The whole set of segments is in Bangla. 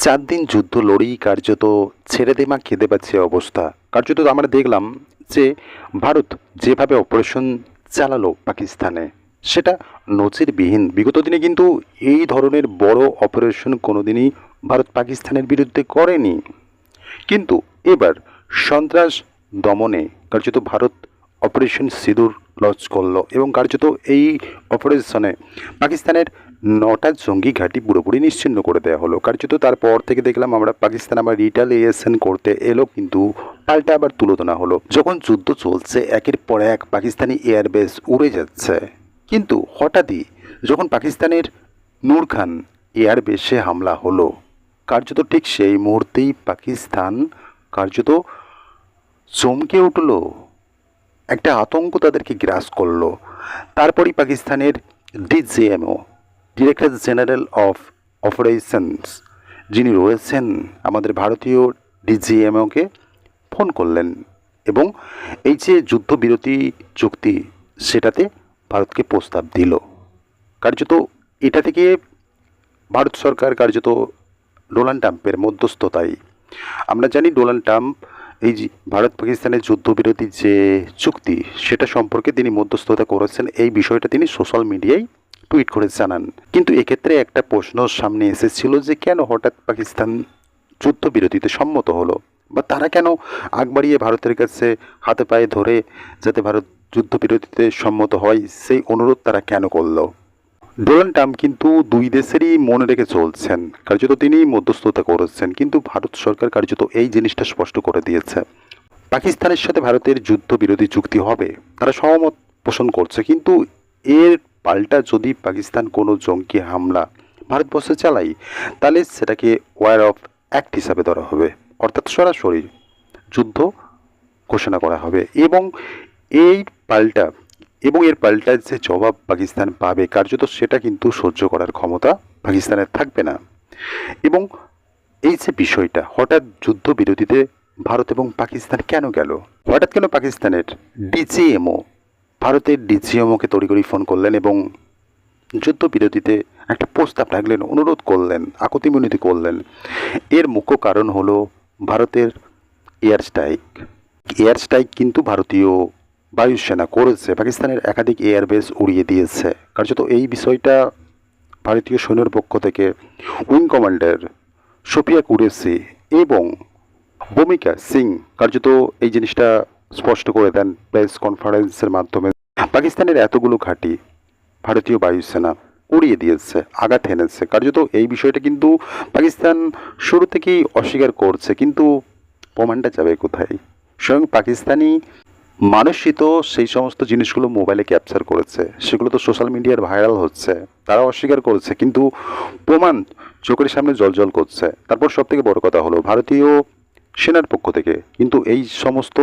চার দিন যুদ্ধ লড়েই কার্যত ছেড়ে দেমা খেতে পাচ্ছে অবস্থা। কার্যত আমরা দেখলাম যে ভারত যেভাবে অপারেশন চালালো পাকিস্তানে, সেটা নজিরবিহীন। বিগত দিনে কিন্তু এই ধরনের বড় অপারেশন কোনোদিনই ভারত পাকিস্তানের বিরুদ্ধে করেনি। কিন্তু এবার সন্ত্রাস দমনে কার্যত ভারত অপারেশন সিঁদুর লঞ্চ করল এবং কার্যত এই অপারেশনে পাকিস্তানের নটা জঙ্গি ঘাঁটি পুরোপুরি নিশ্চিন্ন করে দেওয়া হলো। কার্যত তারপর থেকে দেখলাম আমরা পাকিস্তান আবার রিটালিয়েশন করতে এলো, কিন্তু পাল্টা আবার তুলোধনা হলো। যখন যুদ্ধ চলছে, একের পর এক পাকিস্তানি এয়ারবেস উড়ে যাচ্ছে। কিন্তু হঠাৎই যখন পাকিস্তানের নূর খান এয়ারবেসে হামলা হলো, কার্যত ঠিক সেই মুহূর্তেই পাকিস্তান কার্যত চমকে উঠল। একটা আতঙ্ক তাদেরকে গ্রাস করল। তারপরই পাকিস্তানের DGMO director general of operations যিনি রয়েছেন আমাদের ভারতীয় ডিজিএমওকে ফোন করলেন এবং এই যে যুদ্ধবিরতি চুক্তি, সেটাতে ভারতকে প্রস্তাব দিল। কার্যত এটা থেকে ভারত সরকার কার্যত ডোনাল্ড ট্রাম্পের মধ্যস্থতায়। আমরা জানি ডোনাল্ড ট্রাম্প এই যে ভারত পাকিস্তানের যুদ্ধবিরতি যে চুক্তি, সেটা সম্পর্কে তিনি মধ্যস্থতা করেছেন, এই বিষয়টা তিনি সোশ্যাল মিডিয়ায় টুইট করে জানান। কিন্তু এক্ষেত্রে একটা প্রশ্ন সামনে এসেছিল যে কেন হঠাৎ পাকিস্তান যুদ্ধবিরতিতে সম্মত হলো? বা তারা কেন আগ বাড়িয়ে ভারতের কাছে হাতে পায়ে ধরে যাতে ভারত যুদ্ধবিরতিতে সম্মত হয়, সেই অনুরোধ তারা কেন করল? ডোনাল্ড ট্রাম্প কিন্তু দুই দেশেরই মনে রেখে চলছেন। কার্যত তিনি মধ্যস্থতা করেছেন, কিন্তু ভারত সরকার কার্যত এই জিনিসটা স্পষ্ট করে দিয়েছে। পাকিস্তানের সাথে ভারতের যুদ্ধবিরোধী চুক্তি হবে, তারা সহমত পোষণ করছে, কিন্তু এর পাল্টা যদি পাকিস্তান কোনো জঙ্গি হামলা ভারতবর্ষে চালায়, তাহলে সেটাকে ওয়ার অফ অ্যাক্ট হিসাবে ধরা হবে। অর্থাৎ সরাসরি যুদ্ধ ঘোষণা করা হবে। এবং এই পাল্টা এবং এর পাল্টা যে জবাব পাকিস্তান পাবে, কার্যত সেটা কিন্তু সহ্য করার ক্ষমতা পাকিস্তানের থাকবে না। এবং এই যে বিষয়টা, হঠাৎ যুদ্ধ ভারত এবং পাকিস্তান কেন গেল? হঠাৎ কেন পাকিস্তানের ডিজিএমও ভারতের ডিজিএমওকে তড়িঘড়ি ফোন করলেন এবং যুদ্ধবিরতিতে একটা প্রস্তাব রাখলেন, অনুরোধ করলেন, আকতি মিনতি করলেন। এর মুখ্য কারণ হলো ভারতের এয়ার স্ট্রাইক। এয়ার স্ট্রাইক কিন্তু ভারতীয় বায়ুসেনা করেছে, পাকিস্তানের একাধিক এয়ারবেস উড়িয়ে দিয়েছে। কার্যত এই বিষয়টা ভারতীয় সৈন্যের পক্ষ থেকে উইং কমান্ডার সোফিয়া কুরেসি এবং ভূমিকা সিং, কার্যত এই জিনিসটা স্পষ্ট করে দেন প্রেস কনফারেন্সের মাধ্যমে। পাকিস্তানের এতগুলো ঘাঁটি ভারতীয় বায়ুসেনা উড়িয়ে দিয়েছে, আঘাত এনেছে। কার্যত এই বিষয়টা কিন্তু পাকিস্তান শুরু থেকেই অস্বীকার করছে, কিন্তু প্রমাণটা যাবে কোথায়? স্বয়ং পাকিস্তানি মানুষই তো সেই সমস্ত জিনিসগুলো মোবাইলে ক্যাপচার করেছে, সেগুলো তো সোশ্যাল মিডিয়ার ভাইরাল হচ্ছে তারা অস্বীকার করেছে, কিন্তু প্রমাণ চোখের সামনে জল করছে। তারপর সবথেকে বড় কথা হলো, ভারতীয় সেনার পক্ষ থেকে কিন্তু এই সমস্ত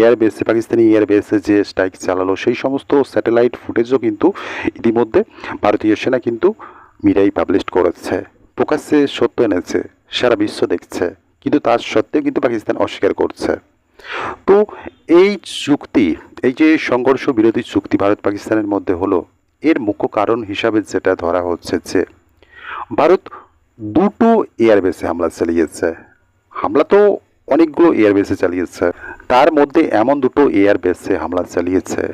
এয়ারবেসে, পাকিস্তানি এয়ারবেসে যে স্ট্রাইক চালালো, সেই সমস্ত স্যাটেলাইট ফুটেজও কিন্তু ইতিমধ্যে ভারতীয় সেনা কিন্তু মিডিয়ায় পাবলিশ করেছে। প্রকাশ্যে সত্য এনেছে, সারা বিশ্ব দেখছে, কিন্তু তার সত্ত্বেও কিন্তু পাকিস্তান অস্বীকার করছে। তো এই চুক্তি, এই যে সংঘর্ষ বিরোধী চুক্তি ভারত পাকিস্তানের মধ্যে হলো, এর মুখ্য কারণ হিসাবে যেটা ধরা হচ্ছে যে, ভারত দুটো এয়ারবেসে হামলা চালিয়েছে। হামলা তো অনেকগুলো এয়ারবেসে চালিয়েছে। তার মধ্যে এমন দুটো এয়ারবেসে হামলা চালিয়েছে,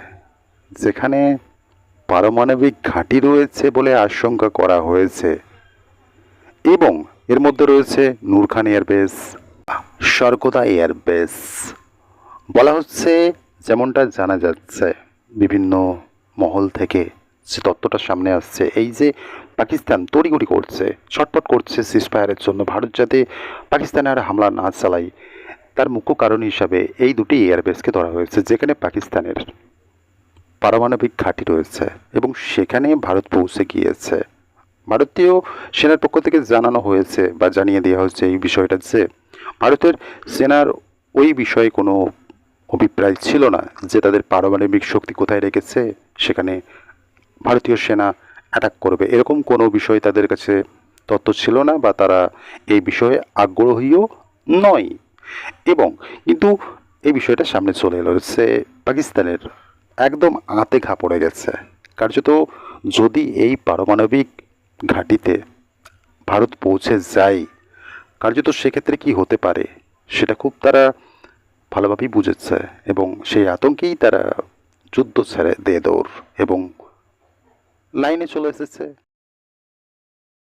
যেখানে পারমাণবিক ঘাঁটি রয়েছে বলে আশঙ্কা করা হয়েছে এবং এর মধ্যে রয়েছে নূরখান এয়ারবেস সর্কদা এয়ারবেস। বলা হচ্ছে, যেমনটা জানা যাচ্ছে, বিভিন্ন মহল থেকে যে তত্ত্বটা সামনে আসছে। এই যে পাকিস্তান তড়িঘড়ি করছে ছটপট করছে সিসফায়ারের জন্য ভারত যাতে পাকিস্তানে আর হামলা না চালায়, তার মুখ্য কারণ হিসাবে এই দুটি এয়ারবেসকে ধরা হয়েছে, যেখানে পাকিস্তানের পারমাণবিক ঘাঁটি রয়েছে এবং সেখানে ভারত পৌঁছে গিয়েছে। ভারতীয় সেনার পক্ষ থেকে জানানো হয়েছে বা জানিয়ে দেওয়া হয়েছে এই বিষয়টা যে, ভারতের সেনার ওই বিষয়ে কোনো অভিপ্রায় ছিল না যে তাদের পারমাণবিক শক্তি কোথায় রেখেছে, সেখানে ভারতীয় সেনা অ্যাটাক করবে। এরকম কোনো বিষয় তাদের কাছে তথ্য ছিল না বা তারা এই বিষয়ে আগ্রহীও নয়। এবং কিন্তু এই বিষয়টা সামনে চলে এলো। সে পাকিস্তানের একদম আঁতে ঘা পড়ে গেছে। কার্যত যদি এই পারমাণবিক ঘাঁটিতে ভারত পৌঁছে যায়, কার্যত সেক্ষেত্রে কি হতে পারে? সেটা খুব তারা ভালোভাবেই বুঝেছে এবং সেই আতঙ্কেই তারা যুদ্ধ ছেড়ে দিয়ে দৌড় এবং লাইনে চলে এসেছে।